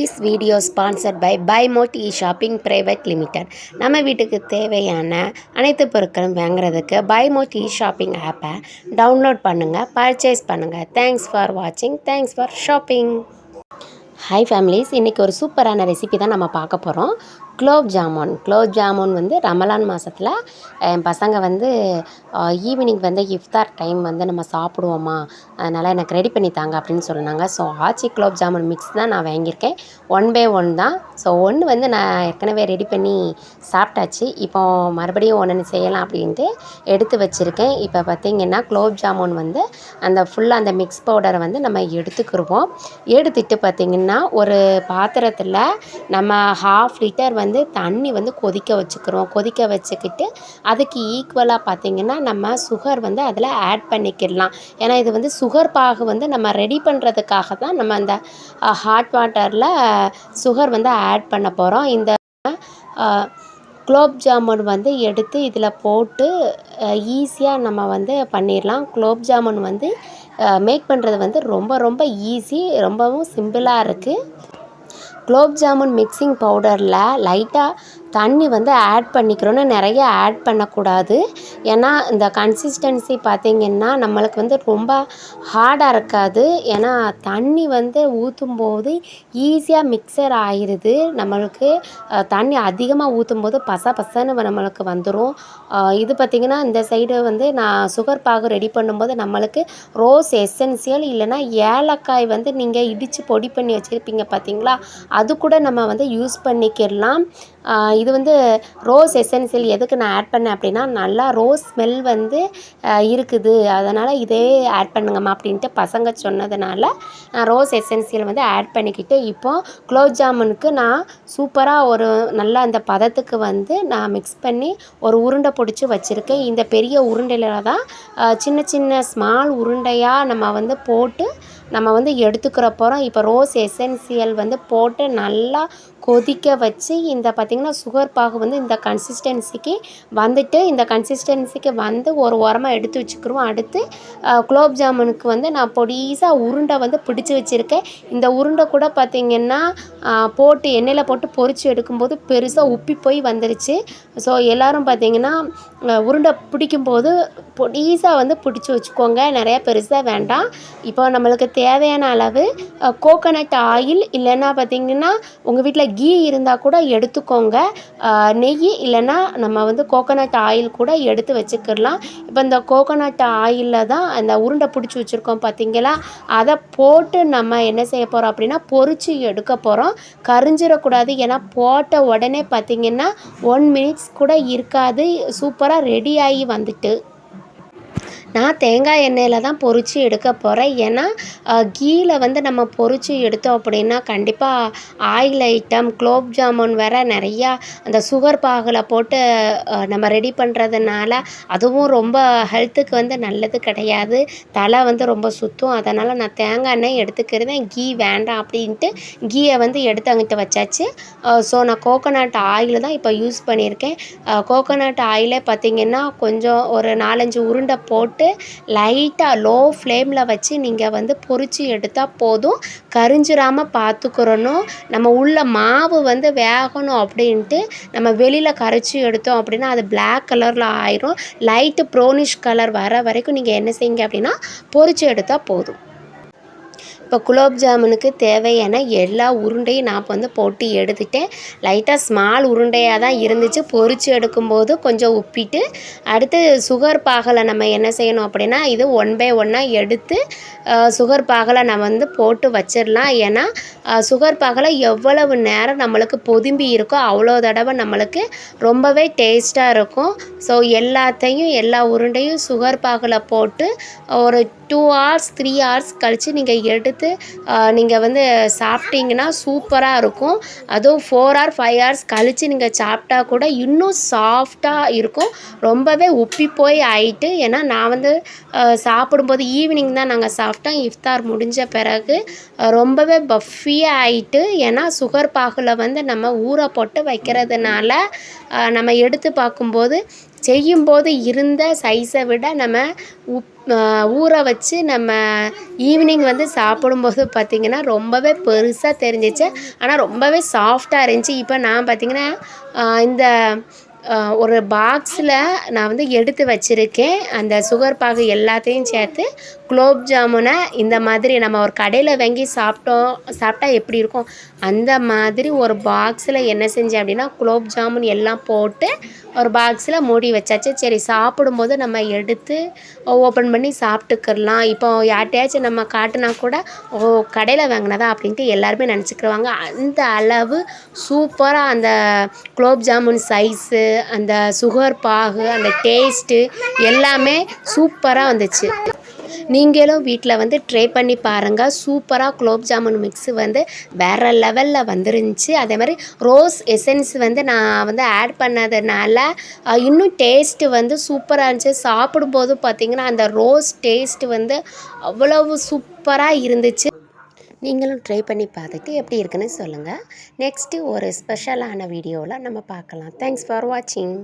This video sponsored by buy mode e shopping private limited நம்ம வீட்டுக்கு தேவையான அனைத்து பொருட்களும் வாங்குறதுக்கு பை மோட் இ ஷாப்பிங் ஆப்பை டவுன்லோட் பண்ணுங்கள் பர்ச்சேஸ் பண்ணுங்கள் தேங்க்ஸ் ஃபார் வாட்சிங் thanks for shopping hi families இன்றைக்கி ஒரு சூப்பரான ரெசிபி தான் நம்ம பார்க்க போகிறோம் குலோப் ஜாமுன். குலோப் ஜாமுன் வந்து ரமலான் மாதத்தில் என் பசங்க வந்து ஈவினிங் வந்து இஃப்தார் டைம் வந்து நம்ம சாப்பிடுவோமா அதனால் எனக்கு ரெடி பண்ணி தாங்க அப்படின்னு சொன்னாங்க. ஸோ ஆச்சி குலோப் ஜாமுன் மிக்ஸ் தான் நான் வாங்கியிருக்கேன். ஒன் பை ஒன் தான். ஸோ ஒன்று வந்து நான் ஏற்கனவே ரெடி பண்ணி சாப்பிட்டாச்சு. இப்போ மறுபடியும் ஒன்று செய்யலாம் அப்படின்ட்டு எடுத்து வச்சுருக்கேன். இப்போ பார்த்திங்கன்னா குலோப் ஜாமுன் வந்து அந்த ஃபுல்லாக அந்த மிக்ஸ் பவுடரை வந்து நம்ம எடுத்துக்கிடுவோம் எடுத்துட்டு பார்த்திங்கன்னா ஒரு பாத்திரத்தில் நம்ம ஹாஃப் லிட்டர் வந்து வந்து தண்ணி வந்து கொதிக்க வச்சுக்கிறோம். கொதிக்க வச்சுக்கிட்டு அதுக்கு ஈக்குவலாக பார்த்திங்கன்னா நம்ம சுகர் வந்து அதில் ஆட் பண்ணிக்கிடலாம். ஏன்னா இது வந்து சுகர் பாகு வந்து நம்ம ரெடி பண்ணுறதுக்காக தான் நம்ம அந்த ஹாட் வாட்டரில் சுகர் வந்து ஆட் பண்ண போகிறோம் இந்த குலோப் ஜாமுன் வந்து எடுத்து இதில் போட்டு ஈஸியாக நம்ம வந்து பண்ணிடலாம். குலோப் ஜாமுன் வந்து மேக் பண்ணுறது வந்து ரொம்ப ரொம்ப ஈஸி ரொம்பவும் சிம்பிளாக இருக்குது குலோப் ஜாமுன் மிக்சிங் பவுடரில் லைட்டாக தண்ணி வந்து ஆட் பண்ணிக்கிறோன்னு நிறைய ஆட் பண்ணக்கூடாது. ஏன்னா இந்த கன்சிஸ்டன்சி பார்த்திங்கன்னா நம்மளுக்கு வந்து ரொம்ப ஹார்டாக இருக்காது. ஏன்னா தண்ணி வந்து ஊற்றும் போது ஈஸியாக மிக்சர் ஆயிடுது நம்மளுக்கு தண்ணி அதிகமாக ஊற்றும் போது பச பசன்னு நம்மளுக்கு வந்துடும் இது பார்த்திங்கன்னா இந்த சைடு வந்து நான் சுகர் பாகு ரெடி பண்ணும்போது நம்மளுக்கு ரோஸ் எசென்சியல் இல்லைன்னா ஏலக்காய் வந்து நீங்கள் இடித்து பொடி பண்ணி வச்சுருப்பீங்க பார்த்தீங்களா? அது கூட நம்ம வந்து யூஸ் பண்ணிக்கிடலாம். இது வந்து ரோஸ் எசென்சியல் எதுக்கு நான் ஆட் பண்ணேன் அப்படின்னா நல்லா ரோஸ் ஸ்மெல் வந்து இருக்குது. அதனால் இதே ஆட் பண்ணுங்கம்மா அப்படின்ட்டு பசங்க சொன்னதுனால நான் ரோஸ் எசென்சியல் வந்து ஆட் பண்ணிக்கிட்டு இப்போது குலோப் ஜாமுனுக்கு நான் சூப்பராக ஒரு நல்லா அந்த பதத்துக்கு வந்து நான் மிக்ஸ் பண்ணி ஒரு உருண்டை பிடிச்சி வச்சுருக்கேன். இந்த பெரிய உருண்டையில் தான் சின்ன சின்ன ஸ்மால் உருண்டையாக நம்ம வந்து போட்டு நம்ம வந்து எடுத்துக்கிற போகிறோம் இப்போ ரோஸ் எசென்சியல் வந்து போட்டு நல்லா கொதிக்க வச்சு இந்த பார்த்திங்கன்னா சுகர் பாகு வந்து இந்த கன்சிஸ்டன்சிக்கு வந்துட்டு இந்த கன்சிஸ்டன்சிக்கு வந்து ஒரு உரமாக எடுத்து வச்சுக்கிறோம் அடுத்து குலோப் ஜாமுனுக்கு வந்து நான் பொடிசாக உருண்டை வந்து பிடிச்சி வச்சுருக்கேன். இந்த உருண்டை கூட பார்த்திங்கன்னா போட்டு எண்ணெயில் போட்டு பொறிச்சு எடுக்கும்போது பெருசாக உப்பி போய் வந்துருச்சு. ஸோ எல்லோரும் பார்த்திங்கன்னா உருண்டை பிடிக்கும்போது பொடிசாக வந்து பிடிச்சி வச்சுக்கோங்க. நிறையா பெருசாக வேண்டாம். இப்போ நம்மளுக்கு தேவையான அளவு கோகனட் ஆயில் இல்லைன்னா பார்த்திங்கன்னா உங்கள் வீட்டில் கீ இருந்தால் கூட எடுத்துக்கோங்க. நெய் இல்லைன்னா நம்ம வந்து கோகனட் ஆயில் கூட எடுத்து வச்சுக்கிடலாம். இப்போ இந்த கோகனட் ஆயிலில் தான் அந்த உருண்டை பிடிச்சி வச்சுருக்கோம் பார்த்திங்களா? அதை போட்டு நம்ம என்ன செய்ய போகிறோம் அப்படின்னா பொறிச்சு எடுக்க போகிறோம் கரிஞ்சிடக்கூடாது. ஏன்னா போட்ட உடனே பார்த்திங்கன்னா ஒன் மினிட்ஸ் கூட இருக்காது. சூப்பராக ரெடி ஆகி வந்துட்டு. நான் தேங்காய் எண்ணெயில் தான் பொறிச்சு எடுக்க போகிறேன் ஏன்னா கீயில் வந்து நம்ம பொறிச்சு எடுத்தோம் அப்படின்னா கண்டிப்பாக ஆயில் ஐட்டம் குலோப் ஜாமுன் வேறு நிறையா அந்த சுகர் பாகில் போட்டு நம்ம ரெடி பண்ணுறதுனால அதுவும் ரொம்ப ஹெல்த்துக்கு வந்து நல்லது கிடையாது. தலை வந்து ரொம்ப சுற்றும் அதனால் நான் தேங்காய் எண்ணெய் எடுத்துக்கிறதேன் கீ வேண்டாம் அப்படின்ட்டு கீயை வந்து எடுத்து அங்கிட்ட வச்சாச்சு. ஸோ நான் கோகோனட் ஆயில் தான் இப்போ யூஸ் பண்ணியிருக்கேன். கோகோனட் ஆயிலே பார்த்திங்கன்னா கொஞ்சம் ஒரு நாலஞ்சு உருண்டை போட்டு போட்டு லைட்டாக லோ ஃப்ளேமில் வச்சு நீங்கள் வந்து பொறிச்சு எடுத்தால் போதும். கரிஞ்சிராமல் பார்த்துக்கிறணும் நம்ம உள்ள மாவு வந்து வேகணும் அப்படின்ட்டு நம்ம வெளியில் கரைச்சி எடுத்தோம் அப்படின்னா அது பிளாக் கலரில் ஆயிரும். லைட்டு ப்ரௌனிஷ் கலர் வர வரைக்கும் நீங்கள் என்ன செய்யுங்க அப்படின்னா பொறிச்சு எடுத்தால் போதும். இப்போ குலோப் ஜாமுனுக்கு தேவையான எல்லா உருண்டையும் நான் வந்து போட்டு எடுத்துட்டேன். லைட்டாக ஸ்மால் உருண்டையாக தான் இருந்துச்சு. பொறிச்சு எடுக்கும்போது கொஞ்சம் உப்பிட்டு அடுத்து சுகர் பாகலை நம்ம என்ன செய்யணும் அப்படின்னா இது ஒன் பை ஒன்னாக எடுத்து சுகர் பாகலை நம்ம வந்து போட்டு வச்சிடலாம். ஏன்னா சுகர் பாகலை எவ்வளவு நேரம் நம்மளுக்கு பொதும்பி இருக்கோ அவ்வளோ தடவை நம்மளுக்கு ரொம்பவே டேஸ்ட்டாக இருக்கும். ஸோ எல்லாத்தையும் எல்லா உருண்டையும் சுகர் பாகலை போட்டு ஒரு டூ ஹவர்ஸ் த்ரீ ஹவர்ஸ் கழித்து நீங்கள் எடுத்து எடுத்து நீங்கள் வந்து சாப்பிட்டீங்கன்னா சூப்பராக இருக்கும். அதுவும் ஃபோர் ஆர் ஃபைவ் ஹவர்ஸ் கழித்து நீங்கள் சாப்பிட்டா கூட இன்னும் சாஃப்டாக இருக்கும். ரொம்பவே உப்பி போய் ஆயிட்டு ஏன்னா நான் வந்து சாப்பிடும்போது ஈவினிங் தான் நாங்கள் சாப்பிட்டோம். இஃப்தார் முடிஞ்ச பிறகு ரொம்பவே பஃபியாக ஆயிட்டு ஏன்னா சுகர் பாகில் வந்து நம்ம ஊற போட்டு வைக்கிறதுனால நம்ம எடுத்து பார்க்கும்போது செய்யும்போது இருந்த சைஸை விட நம்ம உப் ஊற வச்சு நம்ம ஈவினிங் வந்து சாப்பிடும்போது பார்த்திங்கன்னா ரொம்பவே பெருசாக தெரிஞ்சிச்சு. ஆனால் ரொம்பவே சாஃப்டாக இருந்துச்சு. இப்போ நான் பார்த்திங்கன்னா இந்த ஒரு பாக்ஸில் நான் வந்து எடுத்து வச்சுருக்கேன். அந்த சுகர் பாகு எல்லாத்தையும் சேர்த்து குலோப் ஜாமுனை இந்த மாதிரி நம்ம ஒரு கடையில் வாங்கி சாப்பிட்டோம் சாப்பிட்டா எப்படி இருக்கும்? அந்த மாதிரி ஒரு பாக்ஸில் என்ன செஞ்சேன் அப்படின்னா குலோப் ஜாமுன் எல்லாம் போட்டு ஒரு பாக்ஸில் மூடி வச்சாச்சு. சரி சாப்பிடும்போது நம்ம எடுத்து ஓப்பன் பண்ணி சாப்பிட்டுக்கிடலாம் இப்போ யார்கிட்டயாச்சும் நம்ம காட்டினா கூட ஓ கடையில் வாங்கினதா அப்படின்ட்டு எல்லாருமே நினச்சிக்கிருவாங்க. அந்த அளவு சூப்பராக அந்த குலோப் ஜாமுன் சைஸு அந்த சுகர் பாகு அந்த டேஸ்ட்டு எல்லாமே சூப்பராக வந்துச்சு. நீங்களும் வீட்டில் வந்து ட்ரை பண்ணி பாருங்கள் சூப்பராக குலோப் ஜாமுன் மிக்ஸு வந்து வேறு லெவலில் வந்துருந்துச்சு. அதே மாதிரி ரோஸ் எசன்ஸ் வந்து நான் வந்து ஆட் பண்ணதுனால இன்னும் டேஸ்ட்டு வந்து சூப்பராக இருந்துச்சு. சாப்பிடும்போது பார்த்திங்கன்னா அந்த ரோஸ் டேஸ்ட்டு வந்து அவ்வளவு சூப்பராக இருந்துச்சு. நீங்களும் ட்ரை பண்ணி பார்த்துட்டு எப்படி இருக்குன்னு சொல்லுங்கள் நெக்ஸ்ட்டு ஒரு ஸ்பெஷலான வீடியோவில் நம்ம பார்க்கலாம். தேங்க்ஸ் ஃபார் வாட்சிங்